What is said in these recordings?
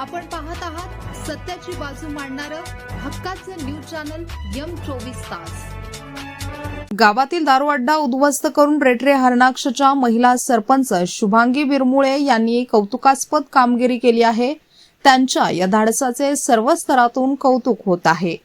आपण पाहत आहात सत्याची बाजू मांडणारं हक्काचं न्यूज चॅनल यम चोवीस तास. गावातील दारू अड्डा उद्ध्वस्त करून रेटरे हरणाक्षच्या महिला सरपंच शुभांगी बिरमुळे यांनी कौतुकास्पद कामगिरी केली आहे. त्यांच्या या धाडसाचे सर्व स्तरातून कौतुक होत आहे.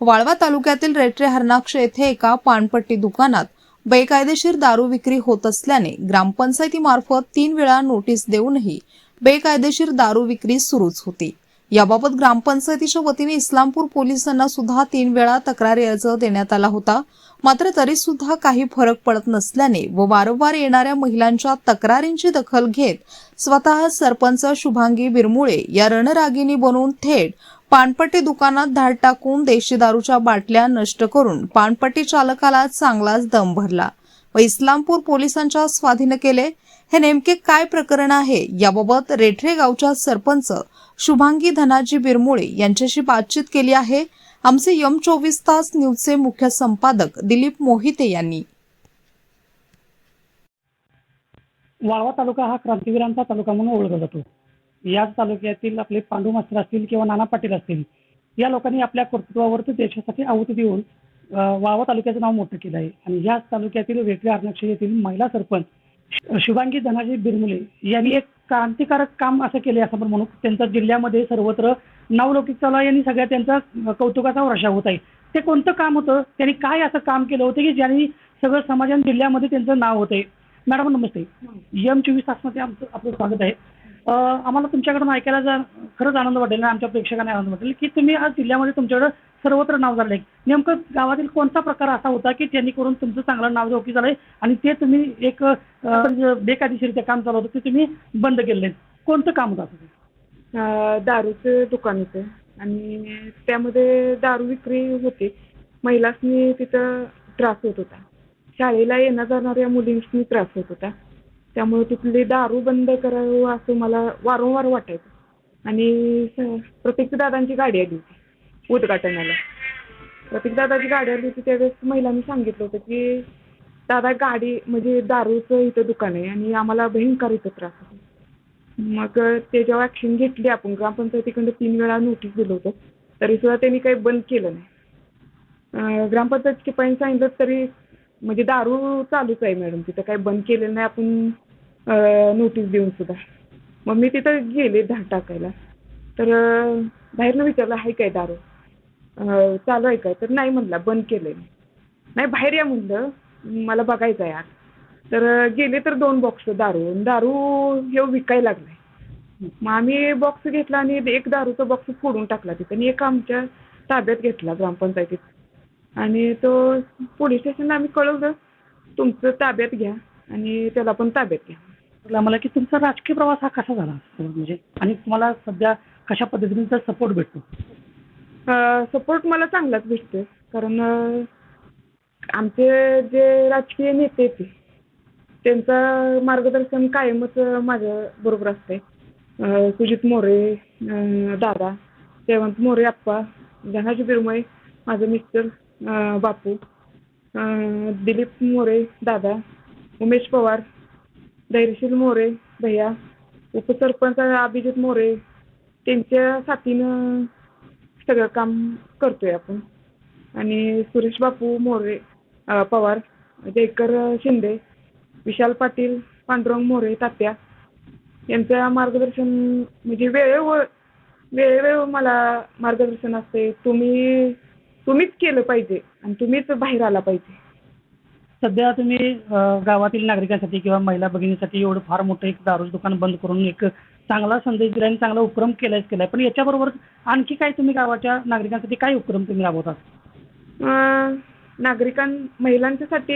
वाळवा तालुक्यातील रेटरे हरणाक्ष येथे एका पानपट्टी दुकानात बेकायदेशीर दारू विक्री होत असल्याने ग्रामपंचायतीमार्फत तीन वेळा नोटीस देऊनही बेकायदेशीर दारू विक्री सुरूच होती. याबाबत ग्रामपंचायतीच्या वतीने इस्लामपूर पोलिसांना सुद्धा तीन वेळा तक्रारी अर्ज देण्यात आला होता. मात्र तरी सुद्धा काही फरक पडत नसल्याने व वारंवार येणाऱ्या महिलांच्या तक्रारींची दखल घेत स्वतः सरपंच शुभांगी बिरमुळे या रणरागिनी बनवून थेट पानपट्टी दुकानात धाड टाकून देशी दारूच्या बाटल्या नष्ट करून पानपट्टी चालकाला चांगलाच दम भरला. व इस्लामपूर पोलिसांच्या स्वाधीन केले हे नेमके काय प्रकरण आहे? याबाबत रेठरे गावच्या सरपंच शुभांगी धनाजी बिरमुळे यांच्याशी बातचीत केली आहे. आमचे यम चोवीस तास न्यूजचे मुख्य संपादक दिलीप मोहिते यांनी. वाळवा तालुका हा क्रांतिवीरांचा तालुका म्हणून ओळखला जातो. याच तालुक्यातील आपले पांडू मास्तर असतील किंवा नाना पाटील असतील या लोकांनी आपल्या कर्तृत्वावरती देशासाठी आहुती देऊन वाळवा तालुक्याचं नाव मोठं केलं आहे. आणि याच तालुक्यातील वेगळ्या हरणाक्ष येथील महिला सरपंच शि- शिवांगी धनाजी बिरमुले यांनी एक क्रांतिकारक काम असं केले असं आपण म्हणू. त्यांचं जिल्ह्यामध्ये सर्वत्र नावलौकिक चालू आहे आणि सगळ्या त्यांचा कौतुकाचा वर्षा होत आहे. ते कोणतं काम होतं? त्यांनी काय असं काम केलं होतं की ज्यांनी सगळं समाजाने जिल्ह्यामध्ये त्यांचं नाव होतंय? मॅडम नमस्ते. यम चोवीस तासमध्ये आमचं आपलं स्वागत आहे. आम्हाला तुमच्याकडून ऐकायला जा खरंच आनंद वाटेल आणि आमच्या प्रेक्षकांना आनंद वाटेल. की तुम्ही आज जिल्ह्यामध्ये तुमच्याकडं सर्वत्र नाव झालं आहे नेमकं गावातील कोणता प्रकार असा होता की त्यांनी करून तुमचं चांगलं नाव जोकी झालं आहे आणि ते तुम्ही एक अं, म्हणजे बेकायदेशीरित्या काम चालू होतं ते तुम्ही बंद केलं कोणतं काम होतं असं दारूचं दुकान होतं आणि त्यामध्ये दारू विक्री होते. महिलासनी तिथं त्रास होत होता. शाळेला येण्या जाणाऱ्या मुलींनी त्रास होत होता. त्यामुळे तिथली दारू बंद करावं असं मला वारंवार वाटायचं. आणि प्रत्येक दादांची गाडी आली होती उद्घाटनाला. प्रत्येक दादाची गाडी आली होती त्यावेळेस महिलांनी सांगितलं होतं की दादा गाडी म्हणजे दारूचं इथं दुकान आहे आणि आम्हाला भयंकर इथं त्रास होतो मग त्याच्यावर ॲक्शन घेतली आपण ग्रामपंचायतीकडं तीन वेळा नोटीस दिलं होतं तरी सुद्धा त्यांनी काही बंद केलं नाही. ग्रामपंचायत ग्रामपंचायतचे सांगितलं तरी म्हणजे दारू चालूच आहे मॅडम तिथं काही बंद केलेलं नाही आपण नोटीस देऊन सुद्धा. मग मी तिथं गेले धाड टाकायला. तर बाहेरनं विचारलं आहे काय दारू? चालू आहे काय? तर नाही म्हणला बंद केलं आहे नाही बाहेर या म्हणलं. मला बघायचं आहे आज. तर गेले तर दोन बॉक्स दारू. दारू हे विकायला लागलाय. मग आम्ही बॉक्स घेतला आणि एक दारूचा बॉक्स फोडून टाकला तिथं. आणि एक आमच्या ताब्यात घेतला ग्रामपंचायतीत. आणि तो पोलीस स्टेशनला आम्ही कळवलं तुमचं ताब्यात घ्या आणि त्याला पण ताब्यात घ्या. विचारलं आम्हाला की तुमचा राजकीय प्रवास हा कसा झाला? म्हणजे आणि तुम्हाला सध्या कशा पद्धतीने सपोर्ट भेटतो? सपोर्ट मला चांगलाच भेटतोय. कारण आमचे जे राजकीय नेते आहेत ते, त्यांचं मार्गदर्शन कायमच माझ्या बरोबर असते सुजित मोरे दादा जयवंत मोरे आप्पा धनाजी बिरमय माझं मिस्टर बापू दिलीप मोरे दादा उमेश पवार धैर्यशील मोरे भैया. उपसरपंच अभिजित मोरे. त्यांच्या साथीनं सगळं काम करतोय आपण. आणि सुरेश बापू मोरे पवार जयकर शिंदे विशाल पाटील पांडुरंग मोरे तात्या यांचं मार्गदर्शन म्हणजे वेळेवर वेळेवेळ मला मार्गदर्शन असते तुम्ही तुम्हीच केलं पाहिजे आणि तुम्हीच बाहेर आला पाहिजे. सध्या तुम्ही गावातील नागरिकांसाठी किंवा महिला भगिनीसाठी एवढं फार मोठं एक दारू दुकान बंद करून एक चांगला संदेश दिला आणि चांगला उपक्रम केलाच केलाय. पण याच्याबरोबर आणखी काय तुम्ही गावाच्या नागरिकांसाठी काय उपक्रम तुम्ही राबवतात नागरिकां महिलांच्यासाठी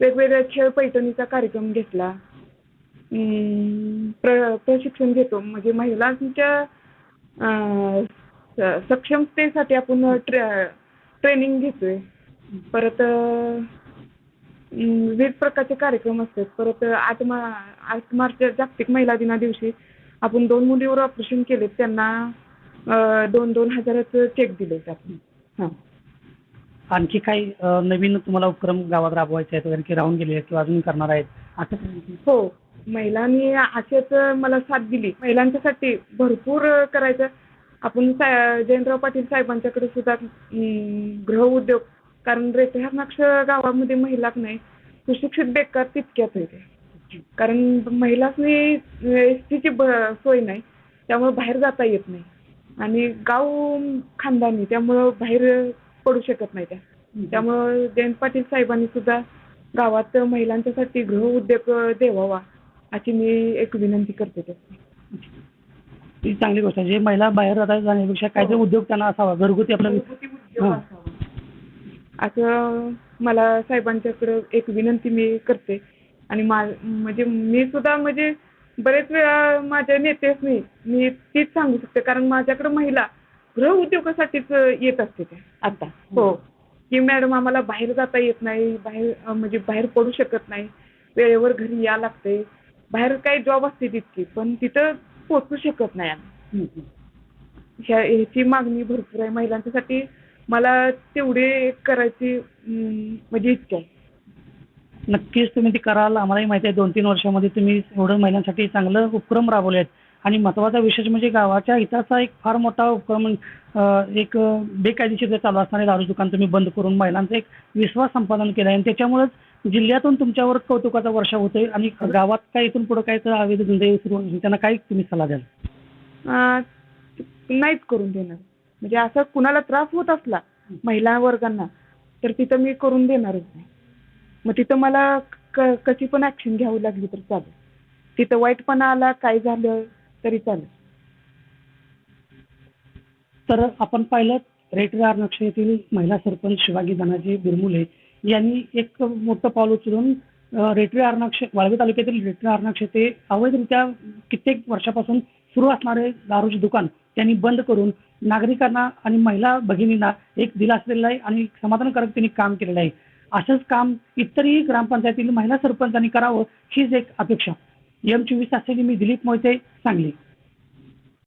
वेगवेगळ्या खेळ पैठणीचा कार्यक्रम घेतला. प्र प्रशिक्षण घेतो. म्हणजे महिलांच्या सक्षमतेसाठी आपण ट्रे ट्रेनिंग घेतोय. परत विविध प्रकारचे कार्यक्रम असतात. परत आठ मा आठ मार्च जागतिक महिला दिना दिवशी आपण दोन मुलीवर ऑपरेशन केले त्यांना दोन दोन हजाराचं चेक दिले आपण. हां. आणखी काही नवीन तुम्हाला उपक्रम गावात राबवायचे आहेत वगैरे की राहून गेले आहेत किंवा अजून करणार आहेत असं? हो. महिलांनी अशाच मला साथ दिली. महिलांच्यासाठी भरपूर करायचं. आपण सा जयंतराव पाटील साहेबांच्याकडे सुद्धा गृह उद्योग कारण रेतहारनाक्ष गावामध्ये महिलाच नाही. सुशिक्षित बेकार तितक्याच आहे कारण महिलासनी एस टीची सोय नाही त्यामुळे बाहेर जाता येत नाही. आणि गाव खानदानी त्यामुळं बाहेर पडू शकत नाही त्या. त्यामुळं जयंत पाटील साहेबांनी सुद्धा गावात महिलांच्यासाठी गृह उद्योग द्यावा अशी मी एक विनंती करते ही चांगली गोष्ट आहे. जे महिला बाहेर जातात जाण्यापेक्षा काहीतरी हो. उद्योग त्यांना असावा. घरगुती आपला घरगुती उद्योग हां. असावा. असं मला साहेबांच्याकडं एक विनंती मी करते. आणि मा म्हणजे मी सुद्धा म्हणजे बरेच वेळा माझ्या नेतेसनी मी तीच सांगू शकते. कारण माझ्याकडे महिला गृह उद्योगासाठीच येत असते त्या. आता. हो. की मॅडम आम्हाला बाहेर जाता येत नाही. बाहेर म्हणजे बाहेर पडू शकत नाही. वेळेवर घरी या लागते बाहेर काही जॉब असते तितकी पण तिथं पोचू शकत नाही आम्ही. ह्या ह्याची मागणी भरपूर आहे. महिलांच्यासाठी मला तेवढे करायची म्हणजे इच्छा आहे. नक्कीच तुम्ही ते कराल. आम्हालाही माहिती आहे दोन तीन वर्षामध्ये तुम्ही एवढं महिलांसाठी चांगलं उपक्रम राबवले आहेत आणि महत्त्वाचा विशेष म्हणजे गावाच्या हिताचा एक फार मोठा उपक्रम एक बेकायदेशीर चालू असणारे दारू दुकान तुम्ही बंद करून महिलांचा एक विश्वास संपादन केला आहे आणि त्याच्यामुळेच जिल्ह्यातून तुमच्यावर कौतुकाचा वर्षा होतोय आणि गावात काय इथून पुढे काय अवैध धंदे सुरू त्यांना काय तुम्ही सल्ला द्याल? नाहीच करून देणार. म्हणजे असं कुणाला त्रास होत असला महिला वर्गांना तर तिथं मी करून देणारच नाही. मग तिथं मला क कशी पण ऍक्शन घ्यावी लागली तर चालेल. तिथं वाईटपणा आला काय झालं तरी चालेल. तर आपण पाहिलं रेटवे आरक्षण येथील महिला सरपंच शिवाजी धनाजी बिरमुले यांनी एक मोठं पाऊल उचलून रेटवे आरनाक्ष वाळवे तालुक्यातील रेटवे आरनाक्ष ते अवैधरित्या कित्येक वर्षापासून सुरू असणारे दारूचे दुकान त्यांनी बंद करून नागरिकांना आणि महिला भगिनींना एक दिलास दिलेला आहे आणि समाधानकारक त्यांनी काम केलेलं आहे. असंच काम इतरही ग्रामपंचायतीतील महिला सरपंचांनी करावं हीच एक अपेक्षा. एम चोवीस तासाची मी दिलीप मोहिते सांगली.